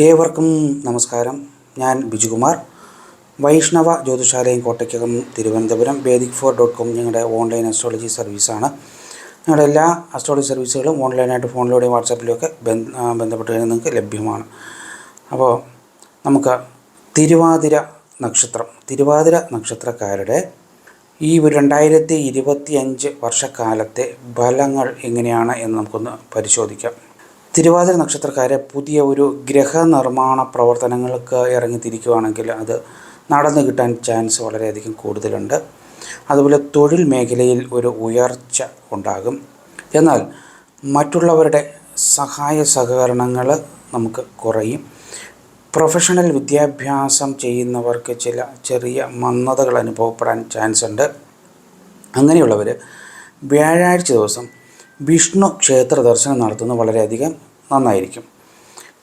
ഏവർക്കും നമസ്കാരം. ഞാൻ Bijukumar. Vaishnava Jyothishalayam Kottakkakam Thiruvananthapuram vedic four dot com ഞങ്ങളുടെ ഓൺലൈൻ അസ്ട്രോളജി സർവീസാണ് ഞങ്ങളുടെ എല്ലാ അസ്ട്രോളജി സർവീസുകളും ഓൺലൈനായിട്ട് ഫോണിലൂടെയും വാട്സാപ്പിലും ഒക്കെ ബന്ധ ബന്ധപ്പെട്ട് കഴിഞ്ഞാൽ നിങ്ങൾക്ക് ലഭ്യമാണ്. അപ്പോൾ നമുക്ക് തിരുവാതിര നക്ഷത്രം തിരുവാതിര നക്ഷത്രക്കാരുടെ ഈ ഒരു രണ്ടായിരത്തി ഇരുപത്തി അഞ്ച് വർഷക്കാലത്തെ ഫലങ്ങൾ എങ്ങനെയാണ് എന്ന് നമുക്കൊന്ന് പരിശോധിക്കാം. തിരുവാതിര നക്ഷത്രക്കാരെ പുതിയ ഒരു ഗ്രഹനിർമ്മാണ പ്രവർത്തനങ്ങൾക്ക് ഇറങ്ങിത്തിരിക്കുകയാണെങ്കിൽ അത് നടന്നു കിട്ടാൻ ചാൻസ് വളരെയധികം കൂടുതലുണ്ട്. അതുപോലെ തൊഴിൽ മേഖലയിൽ ഒരു ഉയർച്ച ഉണ്ടാകും. എന്നാൽ മറ്റുള്ളവരുടെ സഹായ സഹകരണങ്ങൾ നമുക്ക് കുറയും. പ്രൊഫഷണൽ വിദ്യാഭ്യാസം ചെയ്യുന്നവർക്ക് ചില ചെറിയ മന്ദതകൾ അനുഭവപ്പെടാൻ ചാൻസ് ഉണ്ട് അങ്ങനെയുള്ളവർ വ്യാഴാഴ്ച ദിവസം വിഷ്ണു ക്ഷേത്ര ദർശനം നടത്തുന്നത് വളരെയധികം നന്നായിരിക്കും.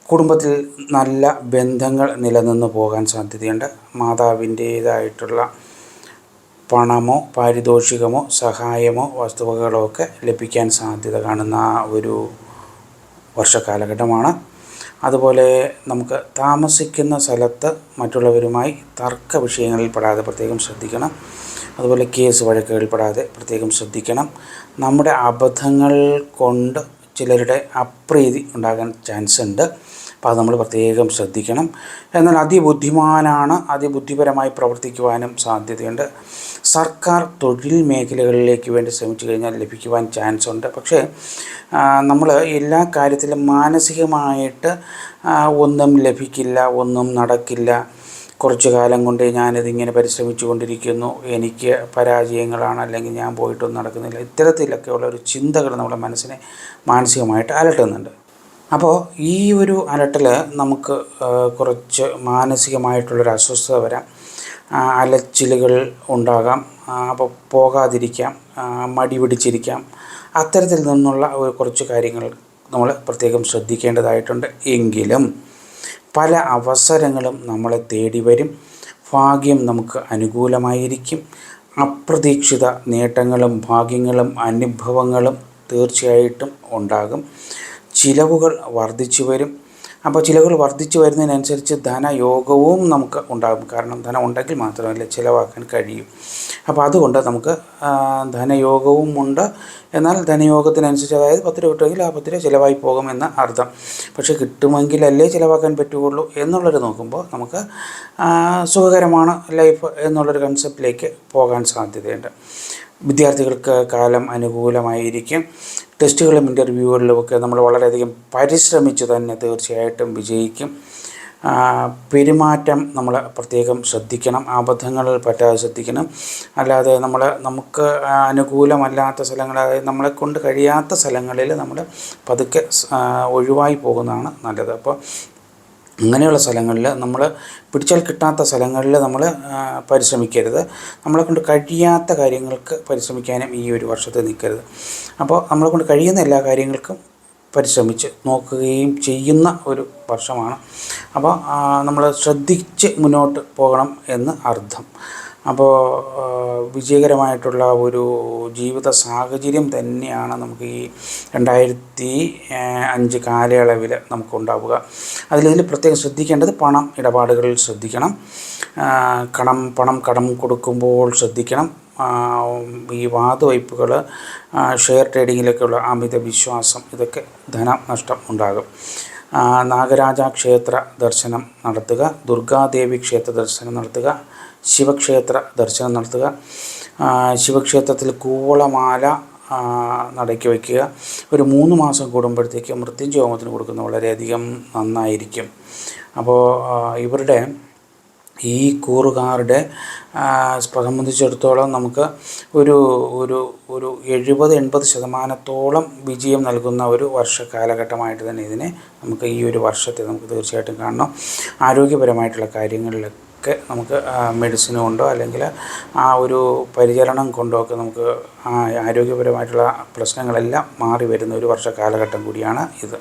കുടുംബത്തിൽ നല്ല ബന്ധങ്ങൾ നിലനിന്ന് പോകാൻ സാധ്യതയുണ്ട്. മാതാവിന്റേതായിട്ടുള്ള പണമോ പാരിതോഷികമോ സഹായമോ വസ്തുവകകളോ ഒക്കെ ലഭിക്കാൻ സാധ്യത കാണുന്ന ഒരു വർഷക്കാലഘട്ടമാണ് അതുപോലെ നമുക്ക് താമസിക്കുന്ന സ്ഥലത്ത് മറ്റുള്ളവരുമായി തർക്ക വിഷയങ്ങളിൽ പെടാതെ പ്രത്യേകം ശ്രദ്ധിക്കണം. അതുപോലെ കേസ് വഴക്കുകളിൽ പെടാതെ പ്രത്യേകം ശ്രദ്ധിക്കണം. നമ്മുടെ അബദ്ധങ്ങൾ കൊണ്ട് ചിലരുടെ അപ്രീതി ഉണ്ടാകാൻ ചാൻസ് ഉണ്ട്. അപ്പോൾ അത് നമ്മൾ പ്രത്യേകം ശ്രദ്ധിക്കണം. എന്നാൽ അതിബുദ്ധിമാനാണ് അതിബുദ്ധിപരമായി പ്രവർത്തിക്കുവാനും സാധ്യതയുണ്ട്. സർക്കാർ തൊഴിൽ മേഖലകളിലേക്ക് വേണ്ടി ശ്രമിച്ചു കഴിഞ്ഞാൽ ലഭിക്കുവാൻ ചാൻസ് ഉണ്ട്. പക്ഷേ നമ്മൾ എല്ലാ കാര്യത്തിലും മാനസികമായിട്ട് ഒന്നും ലഭിക്കില്ല ഒന്നും നടക്കില്ല. കുറച്ചു കാലം കൊണ്ട് ഞാനിതിങ്ങനെ പരിശ്രമിച്ചു കൊണ്ടിരിക്കുന്നു എനിക്ക് പരാജയങ്ങളാണ് അല്ലെങ്കിൽ ഞാൻ പോയിട്ടൊന്നും നടക്കുന്നില്ല. ഇത്തരത്തിലൊക്കെയുള്ള ഒരു ചിന്തകൾ നമ്മുടെ മനസ്സിനെ മാനസികമായിട്ട് അലട്ടുന്നുണ്ട്. അപ്പോൾ ഈ ഒരു അലട്ടൽ നമുക്ക് കുറച്ച് മാനസികമായിട്ടുള്ളൊരു അസ്വസ്ഥത വരാം. അലച്ചിലുകൾ ഉണ്ടാകാം. അപ്പോൾ പോകാതിരിക്കാം. മടി പിടിച്ചിരിക്കാം. അത്തരത്തിൽ നിന്നുള്ള കുറച്ച് കാര്യങ്ങൾ നമ്മൾ പ്രത്യേകം ശ്രദ്ധിക്കേണ്ടതായിട്ടുണ്ട്. എങ്കിലും പല അവസരങ്ങളും നമ്മളെ തേടി വരും. ഭാഗ്യം നമുക്ക് അനുകൂലമായിരിക്കും. അപ്രതീക്ഷിത നേട്ടങ്ങളും ഭാഗ്യങ്ങളും അനുഭവങ്ങളും തീർച്ചയായിട്ടും ഉണ്ടാകും. ചിലവുകൾ വർദ്ധിച്ചു വരും. അപ്പോൾ ചിലവുകൾ വർദ്ധിച്ചു വരുന്നതിനനുസരിച്ച് ധനയോഗവും നമുക്ക് ഉണ്ടാകും. കാരണം ധനം ഉണ്ടെങ്കിൽ മാത്രമല്ല ചിലവാക്കാൻ കഴിയും. അപ്പോൾ അതുകൊണ്ട് നമുക്ക് ധനയോഗവും ഉണ്ട്. എന്നാൽ ധനയോഗത്തിനനുസരിച്ച് അതായത് പത്ത് രൂപ കിട്ടുമെങ്കിൽ ആ പത്ത് രൂപ ചിലവായി പോകുമെന്ന അർത്ഥം. പക്ഷേ കിട്ടുമെങ്കിലല്ലേ ചിലവാക്കാൻ പറ്റുകയുള്ളൂ എന്നുള്ളത് നോക്കുമ്പോൾ നമുക്ക് സുഖകരമാണ് ലൈഫ് എന്നുള്ളൊരു കൺസെപ്റ്റിലേക്ക് പോകാൻ സാധ്യതയുണ്ട്. വിദ്യാർത്ഥികൾക്ക് കാലം അനുകൂലമായിരിക്കും. ടെസ്റ്റുകളും ഇന്റർവ്യൂകളിലുമൊക്കെ നമ്മൾ വളരെയധികം പരിശ്രമിച്ച് തന്നെ തീർച്ചയായിട്ടും വിജയിക്കും. പെരുമാറ്റം നമ്മൾ പ്രത്യേകം ശ്രദ്ധിക്കണം. അബദ്ധങ്ങളിൽ പറ്റാതെ ശ്രദ്ധിക്കണം. അല്ലാതെ നമ്മൾ നമുക്ക് അനുകൂലമല്ലാത്ത സ്ഥലങ്ങൾ അതായത് നമ്മളെ കൊണ്ട് കഴിയാത്ത സ്ഥലങ്ങളിൽ നമ്മൾ പതുക്കെ ഒഴിവായി പോകുന്നതാണ് നല്ലത്. അപ്പോൾ അങ്ങനെയുള്ള സ്ഥലങ്ങളിൽ നമ്മൾ പിടിച്ചാൽ കിട്ടാത്ത സ്ഥലങ്ങളിൽ നമ്മൾ പരിശ്രമിക്കരുത്. നമ്മളെ കൊണ്ട് കഴിയാത്ത കാര്യങ്ങൾക്ക് പരിശ്രമിക്കാനും ഈ ഒരു വർഷത്തെ നിൽക്കരുത്. അപ്പോൾ നമ്മളെ കൊണ്ട് കഴിയുന്ന എല്ലാ കാര്യങ്ങൾക്കും പരിശ്രമിച്ച് നോക്കുകയും ചെയ്യുന്ന ഒരു വർഷമാണ്. അപ്പോൾ നമ്മൾ ശ്രദ്ധിച്ച് മുന്നോട്ട് പോകണം എന്ന് അർത്ഥം. അപ്പോൾ വിജയകരമായിട്ടുള്ള ഒരു ജീവിത സാഹചര്യം തന്നെയാണ് നമുക്ക് ഈ രണ്ടായിരത്തി അഞ്ച് കാലയളവിൽ നമുക്കുണ്ടാവുക അതിലിതിൽ പ്രത്യേകം ശ്രദ്ധിക്കേണ്ടത് പണം ഇടപാടുകളിൽ ശ്രദ്ധിക്കണം. കടം പണം കടം കൊടുക്കുമ്പോൾ ശ്രദ്ധിക്കണം. ഈ വാതുവയ്പ്പുകൾ ഷെയർ ട്രേഡിങ്ങിലൊക്കെയുള്ള അമിത വിശ്വാസം ഇതൊക്കെ ധനനഷ്ടം ഉണ്ടാകും. നാഗരാജ ക്ഷേത്ര ദർശനം നടത്തുക ദുർഗാദേവി ക്ഷേത്ര ദർശനം നടത്തുക ശിവക്ഷേത്ര ദർശനം നടത്തുക. ശിവക്ഷേത്രത്തിൽ കൂവളമാല നടക്കി വയ്ക്കുക. ഒരു മൂന്ന് മാസം കൂടുമ്പോഴത്തേക്ക് മൃത്യുഞ്ജയ ഹോമത്തിന് കൊടുക്കുന്നത് വളരെയധികം നന്നായിരിക്കും. അപ്പോൾ ഇവരുടെ ഈ കൂറുകാരുടെ സംബന്ധിച്ചിടത്തോളം നമുക്ക് ഒരു ഒരു ഒരു എഴുപത് എൺപത് ശതമാനത്തോളം വിജയം നൽകുന്ന ഒരു വർഷ കാലഘട്ടമായിട്ട് തന്നെ ഇതിനെ നമുക്ക് ഈ ഒരു വർഷത്തെ നമുക്ക് തീർച്ചയായിട്ടും കാണണം. ആരോഗ്യപരമായിട്ടുള്ള കാര്യങ്ങളിലൊക്കെ നമുക്ക് മെഡിസിൻ കൊണ്ടോ അല്ലെങ്കിൽ ആ ഒരു പരിചരണം കൊണ്ടോ ഒക്കെ നമുക്ക് ആരോഗ്യപരമായിട്ടുള്ള പ്രശ്നങ്ങളെല്ലാം മാറി വരുന്ന ഒരു വർഷ കാലഘട്ടം കൂടിയാണ് ഇത്.